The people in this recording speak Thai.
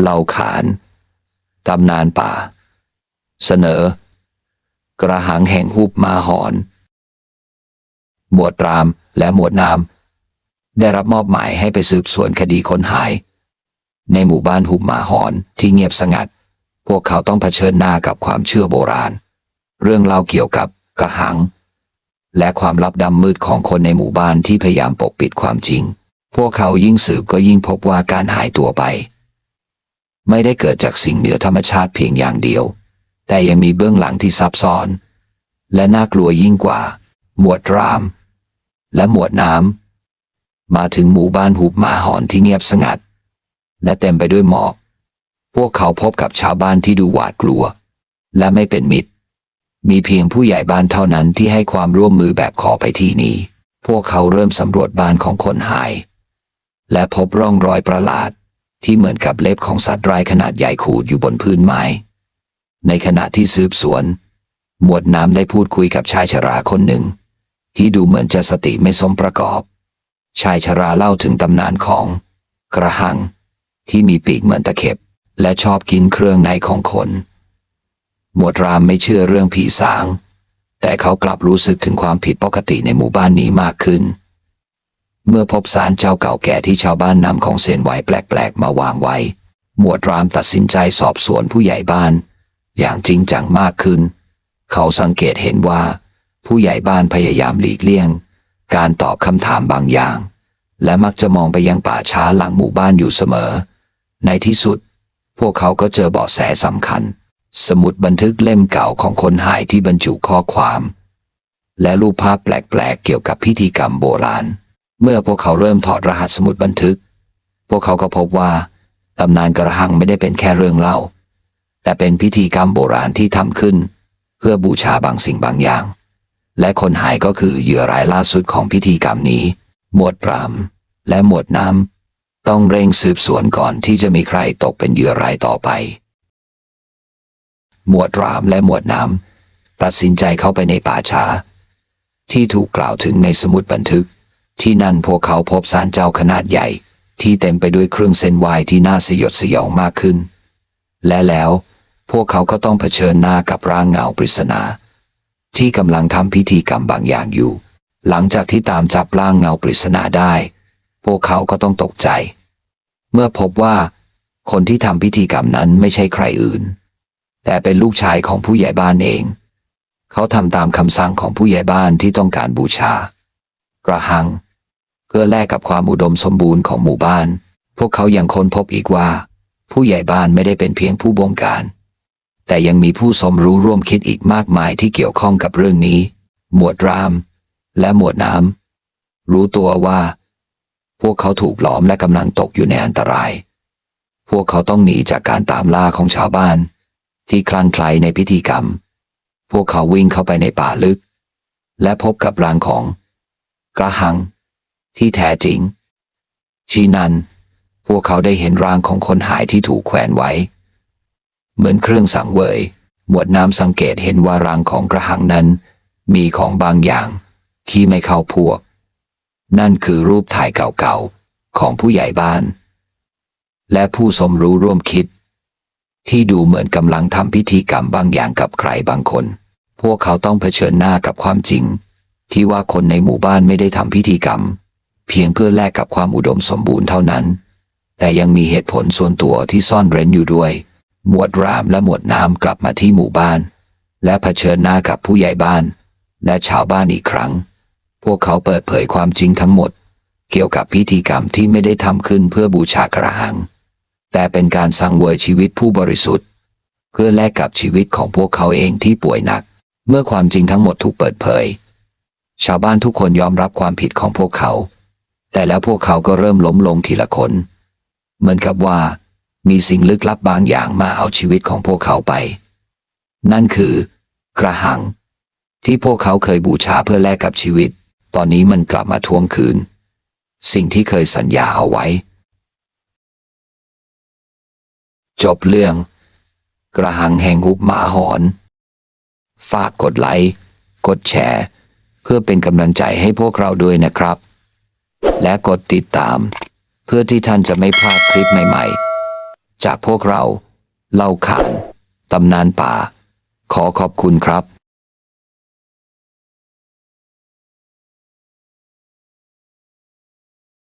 เล่าขานตำนานป่า เสนอ กระหังแห่งหุบมาหอน หมวดรามและหมวดนาม ได้รับมอบหมายให้ไปสืบสวนคดีคนหาย ในหมู่บ้านหุบมาหอนที่เงียบสงัด พวกเขาต้องเผชิญหน้ากับความเชื่อโบราณ เรื่องเล่าเกี่ยวกับกระหัง และความลับดำมืดของคนในหมู่บ้านที่พยายามปกปิดความจริง พวกเขายิ่งสืบก็ยิ่งพบว่าการหายตัวไป ไม่ได้เกิดจากสิ่งเหนือธรรมชาติเพียงอย่างเดียว แต่ยังมีเบื้องหลังที่ซับซ้อน และน่ากลัวยิ่งกว่า หมวดราม และหมวดน้ำมาถึงหมู่บ้านหุบหมาหอนที่เงียบสงัด และเต็มไปด้วยหมอก พวกเขาพบกับชาวบ้านที่ดูหวาดกลัว และไม่เป็นมิตร มีเพียงผู้ใหญ่บ้านเท่านั้นที่ให้ความร่วมมือแบบขอไปที่นี้ พวกเขาเริ่มสำรวจบ้านของคนหาย และพบร่องรอยประหลาด ที่เหมือนกับเล็บของสัตว์ร้ายขนาดใหญ่ขูดอยู่บนพื้นไม้ ในขณะที่สืบสวน หมวดน้ำได้พูดคุยกับชายชราคนหนึ่ง ที่ดูเหมือนจะสติไม่สมประกอบ ชายชราเล่าถึงตำนานของ กระหัง ที่มีปีกเหมือนตะเข็บ และชอบกินเครื่องในของคน หมวดรามไม่เชื่อเรื่องผีสาง แต่เขากลับรู้สึกถึงความผิดปกติในหมู่บ้านนี้มากขึ้น เมื่อพบสารเจ้าเก่าแก่ที่ชาวบ้านนำของเส้นไหวแปลกๆ มาวางไว้ หมวดรามตัดสินใจสอบสวนผู้ใหญ่บ้าน อย่างจริงจังมากขึ้น เขาสังเกตเห็นว่า ผู้ใหญ่บ้านพยายามหลีกเลี่ยง การตอบคำถามบางอย่าง และมักจะมองไปยังป่าช้าหลังหมู่บ้านอยู่เสมอ ในที่สุด พวกเขาก็เจอเบาะแสสำคัญ สมุดบันทึกเล่มเก่าของคนหายที่บรรจุข้อความ และรูปภาพแปลกๆเกี่ยวกับพิธีกรรมโบราณ เมื่อพวกเขาเริ่มถอดรหัสสมุดบันทึก พวกเขาก็พบว่าตำนานกระหังไม่ได้เป็นแค่เรื่องเล่า แต่เป็นพิธีกรรมโบราณที่ทำขึ้น เพื่อบูชาบางสิ่งบางอย่าง และคนหายก็คือเหยื่อรายล่าสุดของพิธีกรรมนี้ หมวดปรามและหมวดน้ำต้องเร่งสืบสวนก่อนที่จะมีใครตกเป็นเหยื่อรายต่อไป หมวดรามและหมวดน้ำตัดสินใจเข้าไปในป่าช้า ที่ถูกกล่าวถึงในสมุดบันทึก ที่นั่นพวกเขาพบสารเจ้าขนาดใหญ่ ที่เต็มไปด้วยเครื่องเส้นไหวที่น่าสยดสยองมากขึ้น และแล้วพวกเขาก็ต้องเผชิญหน้ากับร่างเงาปริศนา ที่กำลังทำพิธีกรรมบางอย่างอยู่ หลังจากที่ตามจับร่างเงาปริศนาได้ พวกเขาก็ต้องตกใจ เมื่อพบว่า คนที่ทำพิธีกรรมนั้นไม่ใช่ใครอื่น แต่เป็นลูกชายของผู้ใหญ่บ้านเอง เขาทำตามคำสั่งของผู้ใหญ่บ้านที่ต้องการบูชากระหัง เพื่อแลกกับความอุดมสมบูรณ์ของหมู่บ้าน พวกเขายังค้นพบอีกว่า ผู้ใหญ่บ้านไม่ได้เป็นเพียงผู้บงการ แต่ยังมีผู้สมรู้ร่วมคิดอีกมากมายที่เกี่ยวข้องกับเรื่องนี้ หมวดราม และหมวดน้ำรู้ตัวว่า พวกเขาถูกหลอมและกำลังตกอยู่ในอันตราย พวกเขาต้องหนีจากการตามล่าของชาวบ้าน ที่คลั่งไคล้ในพิธีกรรม พวกเขาวิ่งเข้าไปในป่าลึก และพบกับรางของ กระหัง ที่แท้จริงชีนั้น พวกเขาได้เห็นร่างของคนหายที่ถูกแขวนไว้ เหมือนเครื่องสังเวย หมวดน้ำสังเกตเห็นว่าร่างของกระหังนั้น มีของบางอย่าง ที่ไม่เข้าพวก นั่นคือรูปถ่ายเก่าๆ ของผู้ใหญ่บ้าน และผู้สมรู้ร่วมคิด ที่ดูเหมือนกำลังทำพิธีกรรมบางอย่างกับใครบางคน พวกเขาต้องเผชิญหน้ากับความจริง ที่ว่าคนในหมู่บ้านไม่ได้ทำพิธีกรรม เพียงเพื่อแลกกับความอุดมสมบูรณ์เท่านั้น แต่ยังมีเหตุผลส่วนตัวที่ซ่อนเร้นอยู่ด้วย หมวดรามและหมวดน้ำกลับมาที่หมู่บ้าน และเผชิญหน้ากับผู้ใหญ่บ้าน และชาวบ้านอีกครั้ง พวกเขาเปิดเผยความจริงทั้งหมด เกี่ยวกับพิธีกรรมที่ไม่ได้ทำขึ้นเพื่อบูชากระหัง แต่เป็นการสังเวยชีวิตผู้บริสุทธิ์ เพื่อแลกกับชีวิตของพวกเขาเองที่ป่วยหนัก เมื่อความจริงทั้งหมดถูกเปิดเผย ชาวบ้านทุกคนยอมรับความผิดของพวกเขา แต่แล้วพวกเขาก็เริ่มล้มลงทีละคน เหมือนกับว่า มีสิ่งลึกลับบางอย่างมาเอาชีวิตของพวกเขาไป นั่นคือกระหัง ที่พวกเขาเคยบูชาเพื่อแลกกับชีวิต ตอนนี้มันกลับมาทวงคืน สิ่งที่เคยสัญญาเอาไว้ จบเรื่อง กระหังแห่งหุบหมาหอน ฝากกดไลค์ กดแชร์ เพื่อเป็นกำลังใจให้พวกเราด้วยนะครับ และกดติดตาม เพื่อที่ท่านจะไม่พลาดคลิปใหม่ๆ จากพวกเราเล่าขานตำนานป่า ขอขอบคุณครับ